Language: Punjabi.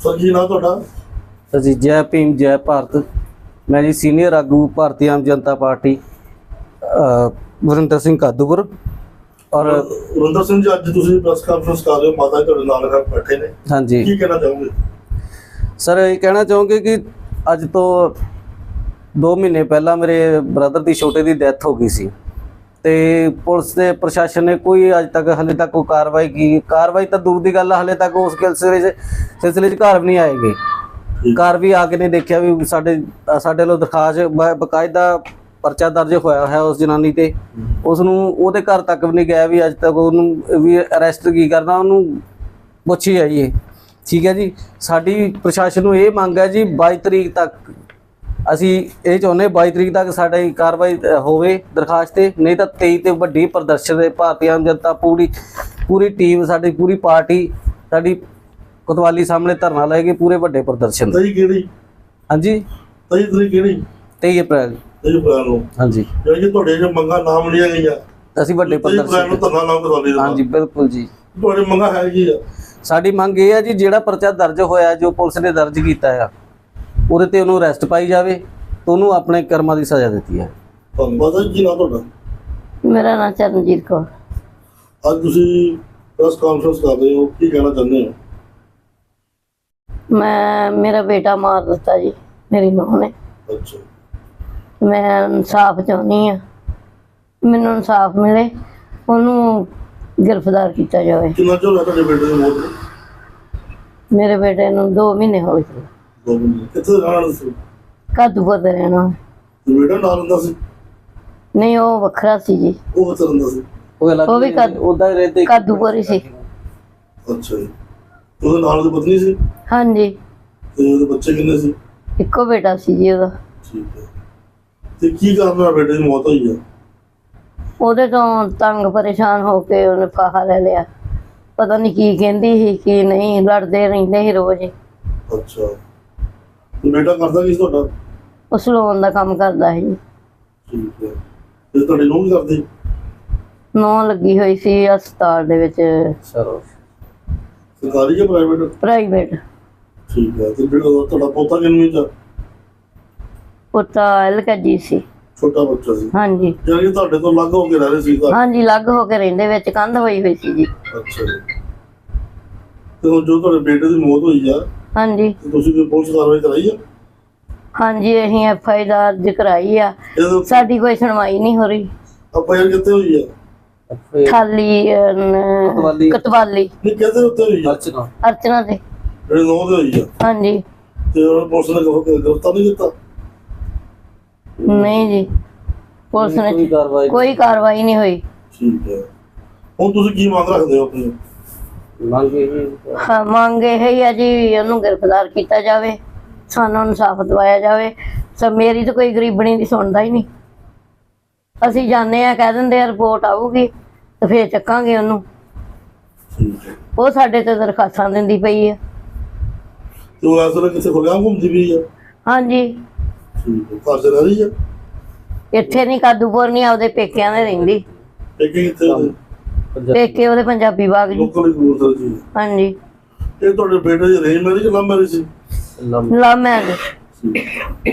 ਸਰ ਜੀ ਨਾ ਤੁਹਾਡਾ? ਸਰ ਜੀ ਜੈ ਭੀਮ ਜੈ ਭਾਰਤ। ਮੈਂ ਜੀ ਸੀਨੀਅਰ ਆਗੂ ਭਾਰਤੀ ਆਮ ਜਨਤਾ ਪਾਰਟੀ ਵਰਿੰਦਰ ਸਿੰਘ ਕਾਦੂਪੁਰ ਔਰ ਵਰਿੰਦਰ ਸਿੰਘ ਜੀ ਅੱਜ ਤੁਸੀਂ ਪ੍ਰੈਸ ਕਾਨਫਰੰਸ ਕਰ ਰਹੇ ਹੋ ਮਾਤਾ ਜੀ ਤੁਹਾਡੇ ਨਾਲ ਬੈਠੇ ਨੇ। ਹਾਂਜੀ। ਕੀ ਕਹਿਣਾ ਚਾਹੋਗੇ? ਸਰ ਇਹ ਕਹਿਣਾ ਚਾਹੂੰਗੇ ਕਿ ਅੱਜ ਤੋਂ 2 ਮਹੀਨੇ ਪਹਿਲਾਂ ਮੇਰੇ ਬ੍ਰਦਰ ਦੀ ਛੋਟੇ ਦੀ ਡੈਥ ਹੋ ਗਈ ਸੀ। ਤੇ ਪੁਲਿਸ ਦੇ ਪ੍ਰਸ਼ਾਸਨ ਨੇ ਕੋਈ ਅੱਜ ਤੱਕ ਹਲੇ ਤੱਕ ਕੋਈ ਕਾਰਵਾਈ ਕੀ ਕਾਰਵਾਈ ਤਾਂ ਦੂਰ ਦੀ ਗੱਲ ਹੈ ਹਲੇ ਤੱਕ ਉਸ ਸਿਲਸਿਲੇ 'ਚ ਸਿਲਸਿਲੇ 'ਚ ਘਰ ਵੀ ਨਹੀਂ ਆਏਗੇ ਘਰ ਵੀ ਆ ਕੇ ਨਹੀਂ ਦੇਖਿਆ ਵੀ ਸਾਡੇ ਸਾਡੇ ਲੋ ਦਰਖਾਸਤ ਬਕਾਇਦਾ ਪਰਚਾ ਦਰਜ ਹੋਇਆ ਹੈ ਉਸ ਜਨਾਨੀ ਤੇ। ਉਸ ਨੂੰ ਉਹਦੇ ਘਰ ਤੱਕ ਵੀ ਨਹੀਂ ਗਿਆ ਵੀ ਅੱਜ ਤੱਕ ਉਹਨੂੰ ਵੀ ਅਰੈਸਟ ਕੀ ਕਰਨਾ ਉਹਨੂੰ ਪੁੱਛੀ ਜਾਈਏ ਠੀਕ ਹੈ ਜੀ ਸਾਡੀ ਪ੍ਰਸ਼ਾਸਨ ਨੂੰ ਇਹ ਮੰਗ ਹੈ ਜੀ 22 ਤਰੀਕ ਤੱਕ ਅਸੀਂ ਇਹ ਚਾਹੁੰਦੇ ਹਾਂ 22 ਤਰੀਕ ਤੱਕ ਸਾਡੀ ਕਾਰਵਾਈ ਹੋਵੇ ਦਰਖਾਸਤ ਤੇ ਨਹੀਂ ਤਾਂ 23 ਤੇ ਵੱਡੀ ਪ੍ਰਦਰਸ਼ਨ ਦੇ ਭਾਰਤੀ ਆਮ ਜਨਤਾ ਪੂਰੀ ਪੂਰੀ ਟੀਮ ਸਾਡੀ ਪੂਰੀ ਪਾਰਟੀ ਸਾਡੀ ਕੋਤਵਾਲੀ ਸਾਹਮਣੇ ਧਰਨਾ ਲਾਏਗੀ ਪੂਰੇ ਵੱਡੇ ਪ੍ਰਦਰਸ਼ਨ ਦੇ। ਤਈ ਕਿਹੜੀ? ਹਾਂਜੀ? ਤਈ ਤਰੀ ਕਿਹੜੀ? 23 ਅਪ੍ਰੈਲ। ਤਈ ਅਪ੍ਰੈਲ ਨੂੰ। ਹਾਂਜੀ। ਜਿਹੜੀ ਤੁਹਾਡੇ ਜੋ ਮੰਗਾਂ ਨਾਮ ਲਿਆ ਗਈਆਂ। ਅਸੀਂ ਵੱਡੇ ਨੂੰ ਪ੍ਰਦਰਸ਼ਨ ਧਰਨਾ ਲਾਉਂ ਕਰਾਲੀ ਦੇ ਹਾਂਜੀ ਬਿਲਕੁਲ ਜੀ। ਤੁਹਾਡੇ ਮੰਗਾਂ ਹੈ ਕੀ ਆ? ਸਾਡੀ ਮੰਗ ਇਹ ਹੈ ਜੀ ਜਿਹੜਾ ਪਰਚਾ ਦਰਜ ਹੋਇਆ ਜੋ ਪੁਲਿਸ ਨੇ ਦਰਜ ਕੀਤਾ ਆ ਉਹਦੇ ਤੇ ਉਹਨੂੰ ਅਰੈਸਟ ਪਾਈ ਜਾਵੇ ਤੇ ਉਹਨੂੰ ਆਪਣੇ ਕਰਮਾਂ ਦੀ ਸਜ਼ਾ ਦਿੱਤੀ ਹੈ ਧੰਨਵਾਦ ਹੈ ਜੀ ਨਾ ਤੁਹਾਡਾ? ਮੇਰਾ ਨਾਮ ਚਰਨਜੀਤ ਕੌਰ। ਅੱਜ ਤੁਸੀਂ ਪ੍ਰੈਸ ਕਾਨਫਰੰਸ ਕਰ ਰਹੇ ਹੋ ਕੀ ਕਹਿਣਾ ਚਾਹੁੰਦੇ ਹੋ? ਮੈਂ ਮੇਰਾ ਬੇਟਾ ਮਾਰ ਦਿੱਤਾ ਜੀ ਮੇਰੀ ਨੂੰਹ ਨੇ। ਅੱਛਾ। ਮੈਂ ਇਨਸਾਫ ਚਾਹੁੰਦੀ ਆ ਮੈਨੂੰ ਇਨਸਾਫ ਮਿਲੇ ਉਹਨੂੰ ਗ੍ਰਿਫਤਾਰ ਕੀਤਾ ਜਾਵੇ। ਕਿੰਨਾ ਚਿਰ ਹੋਇਆ ਤੁਹਾਡੇ ਬੇਟੇ ਦੀ ਮੌਤ ਨੂੰ? ਮੇਰੇ ਬੇਟੇ ਨੂੰ 2 ਮਹੀਨੇ ਹੋ ਗਏ। ਦੋ ਮਹੀਨੇ ਕਿੱਥੇ ਦਾ ਰਹਿਣ। ਵਾਲਾ ਸੀ ਕਾਦੂਪੁਰ ਦੇ ਰਹਿਣਾ ਤੇ ਬੇਟਾ ਨਾਲ ਹੁੰਦਾ ਸੀ? ਨਹੀਂ ਉਹ ਵੱਖਰਾ ਸੀ ਜੀ। ਉਹ ਕਿੱਥੇ ਰਹਿੰਦਾ ਸੀ? ਉਹ ਅਲੱਗ ਉਹ ਵੀ ਕਦ- ਉਦਾਂ ਹੀ ਰਹਿੰਦੇ ਕਾਦੂਪੁਰ ਹੀ ਸੀ। ਅੱਛਾ ਜੀ। ਉਹਦੇ ਨਾਲ ਉਹਦੀ ਪਤਨੀ ਸੀ? ਹਾਂਜੀ। ਤੇ ਉਹਦੇ ਬੱਚੇ ਕਿੰਨੇ ਸੀ? ਇੱਕੋ ਬੇਟਾ ਸੀ ਜੀ ਉਹਦਾ। ਠੀਕ ਹੈ। ਤੇ ਕੀ ਕਾਰਨ ਨਾਲ ਬੇਟੇ ਦੀ ਮੌਤ ਹੋਈ ਆ ਉਹਦੇ ਤੋਂ ਤੰਗ ਪਰੇਸ਼ਾਨ ਹੋ ਕੇ ਉਹਨੇ ਫਾਹਾ ਲੈ ਲਿਆ। ਪਤਾ ਨਹੀਂ ਕੀ ਕਹਿੰਦੀ ਸੀ ਕੀ ਨਹੀਂ ਲੜਦੇ ਰਹਿੰਦੇ ਸੀ ਰੋਜ਼ ਹੀ। ਅੱਛਾ। ਬੇਟਾ ਕਰਦਾ ਕੀ ਸੀ ਤੁਹਾਡਾ? ਉਹ ਸਲੂਨ ਦਾ ਕੰਮ ਕਰਦਾ ਸੀ। ਠੀਕ ਹੈ। ਤੇ ਤੁਹਾਡੇ ਨੂੰ ਕੀ ਕਰਦੇ? ਨੌ ਲੱਗੀ ਹੋਈ ਸੀ ਹਸਪਤਾਲ ਦੇ ਵਿੱਚ। ਸਰੋ। ਸਰਕਾਰੀ ਜਾਂ ਪ੍ਰਾਈਵੇਟ ਪ੍ਰਾਈਵੇਟ ਠੀਕ ਹੈ। ਤੇ ਜਿਹੜਾ ਤੁਹਾਡਾ ਪੋਤਾ ਕਿੰਨਵੀਂ ਚ ਆ? ਪੁੱਤਾ ਐਲਕੇਜੀ ਸੀ। ਛੋਟਾ ਬੱਚਾ ਸੀ। ਹਾਂਜੀ। ਕਿ ਤੁਹਾਡੇ ਤੋਂ ਅਲੱਗ ਹੋ ਕੇ ਰਹਿ ਰਹੇ ਸੀ ਘਰ? ਹਾਂਜੀ ਲੱਗ ਹੋ ਕੇ ਰਹਿੰਦੇ ਵਿੱਚ ਕੰਧ ਹੋਈ ਹੋਈ ਸੀ ਜੀ। ਅੱਛਾ ਜੀ। ਤੇ ਹੁਣ ਜੋ ਤੁਹਾਡੇ ਬੇਟੇ ਦੀ ਮੌਤ ਹੋਈ ਆ ਹਾਂਜੀ। ਤੁਸੀਂ ਕੋਈ ਪੁਲਿਸ ਕਾਰਵਾਈ ਕਰਾਈ ਆ? ਹਾਂਜੀ ਅਸੀਂ ਐਫ ਆਈ ਦਰਜ ਕਰਾਈ ਆ। ਇਹਦੇ ਸਾਡੀ ਕੋਈ ਸੁਣਵਾਈ ਨਹੀਂ ਹੋ ਰਹੀ। ਆਪਾਂ ਯਾਰ ਕਿੱਥੇ ਹੋਈ ਆ? ਖਾਲੀ ਕਤਵਾਲੀ। ਕਤਵਾਲੀ। ਨਹੀਂ ਕਿਹਦੇ ਉੱਤੇ ਹੋਈ ਆ? ਅਰਚਨਾ। ਅਰਚਨਾ ਤੇ ਜਿਹੜੇ ਨੌ ਦੇ ਹੋਈ ਆ? ਹਾਂਜੀ। ਤੇ ਉਹ ਪੁਲਿਸ ਨੇ ਕਹੋ ਕਿ ਗ੍ਰਿਫਤਾਰ ਨਹੀਂ ਕੀਤਾ? ਨਹੀਂ ਜੀ। ਪੁਲਿਸ ਕੋਈ ਨੇ ਕਾਰਵਾਈ ਕੋਈ ਕਾਰਵਾਈ ਨਹੀਂ ਹੋਈ। ਠੀਕ ਹੈ। ਹੁਣ ਤੁਸੀਂ ਕੀ ਮੰਗ ਰੱਖਦੇ ਹੋ ਆਪਣੀ? ਮੰਗ ਇਹ ਹਾਂ, ਮੰਗ ਇਹ ਹੀ ਜੀ ਉਹਨੂੰ ਗ੍ਰਿਫਤਾਰ ਕੀਤਾ ਜਾਵੇ ਸਾਨੂੰ ਇਨਸਾਫ ਦਿਵਾਇਆ ਜਾਵੇ। ਸਭ ਮੇਰੀ ਤਾਂ ਕੋਈ ਗਰੀਬਣੀ ਦੀ ਸੁਣਦਾ ਹੀ ਨਹੀਂ। ਅਸੀਂ ਜਾਂਦੇ ਆ ਕਹਿ ਦਿੰਦੇ ਆ ਰਿਪੋਰਟ ਆਊਗੀ ਤੇ ਫੇਰ ਚੱਕਾਂਗੇ ਉਹਨੂੰ। ਠੀਕ ਹੈ। ਉਹ ਸਾਡੇ ਤੇ ਦਰਖਾਸਤਾਂ ਦਿੰਦੀ ਪਈ ਆ ਤੇ ਇਸ ਵੇਲੇ ਕਿੱਥੇ ਖੁੱਲਿਆ ਘੁੰਮਦੀ ਵੀ ਆ ਹਾਂਜੀ। ਠੀਕ ਹੈ ਘਰ ਚ ਰਹਿ ਰਹੀ ਆ ਇੱਥੇ ਨਹੀਂ ਕਾਦੂਪੁਰ ਨਹੀਂ ਆਪਦੇ ਪੇਕਿਆਂ ਦੇ ਰਹਿੰਦੀ। ਇੱਕ ਕਿੱਥੇ ਪੰਜਾਬ ਪੇਕੇ ਉਹਦੇ ਪੰਜਾਬੀ ਬਾਗ ਜੀ। ਲੋਕਲ ਕਬੂਤਰ ਜੀ ਹਾਂਜੀ। ਇਹ ਤੁਹਾਡੇ ਬੇਟੇ ਦੀ ਰੇਂਜ ਮੈਰਿਜ ਲੰਮ ਮੈਰਿਜ ਸੀ? ਲੰਮ ਲਾ ਮੈਂ ਠੀਕ।